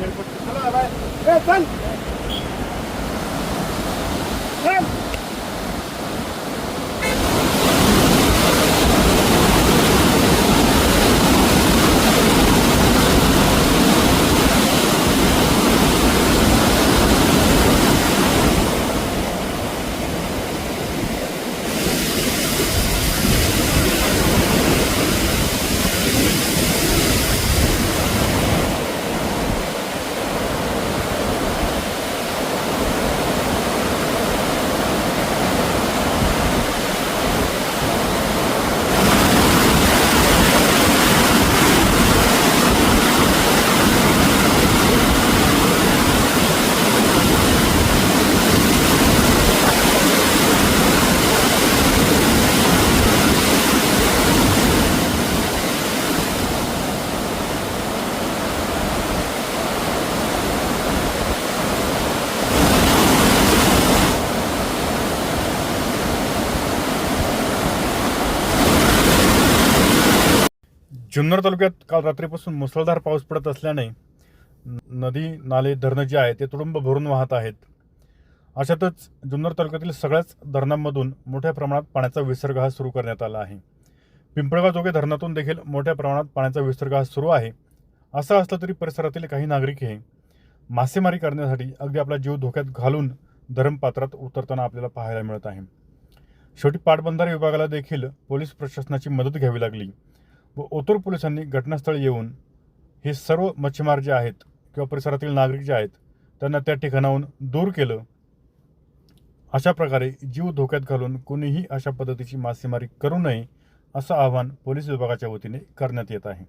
ಹೇಳ್ಕೊಡ್ತೀನಲ್ಲ जुन्नर तालुक्यात काल रात्रीपासून मुसळधार पाऊस पडत असल्याने नदी नाले धरणं जे आहे ते तुडुंब भरून वाहत आहेत. अशातच जुन्नर तालुक्यातील सगळ्याच धरणांमधून मोठ्या प्रमाणात पाण्याचा विसर्ग हा सुरू करण्यात आला आहे. पिंपळगाव जोगे धरणातून देखील मोठ्या प्रमाणात पाण्याचा विसर्ग हा सुरू आहे. असं असलं तरी परिसरातील काही नागरिक हे मासेमारी करण्यासाठी अगदी आपला जीव धोक्यात घालून धरणपात्रात उतरताना आपल्याला पाहायला मिळत आहे. शेवटी पाटबंधारे विभागाला देखील पोलीस प्रशासनाची मदत घ्यावी लागली. व ओतूर पोलिसांनी घटनास्थळी येऊन हे सर्व मच्छीमार जे आहेत किंवा परिसरातील नागरिक जे आहेत त्यांना त्या ठिकाणाहून दूर केलं. अशा प्रकारे जीव धोक्यात घालून कोणीही अशा पद्धतीची मासेमारी करू नये असं आवाहन पोलीस विभागाच्या वतीने करण्यात येत आहे.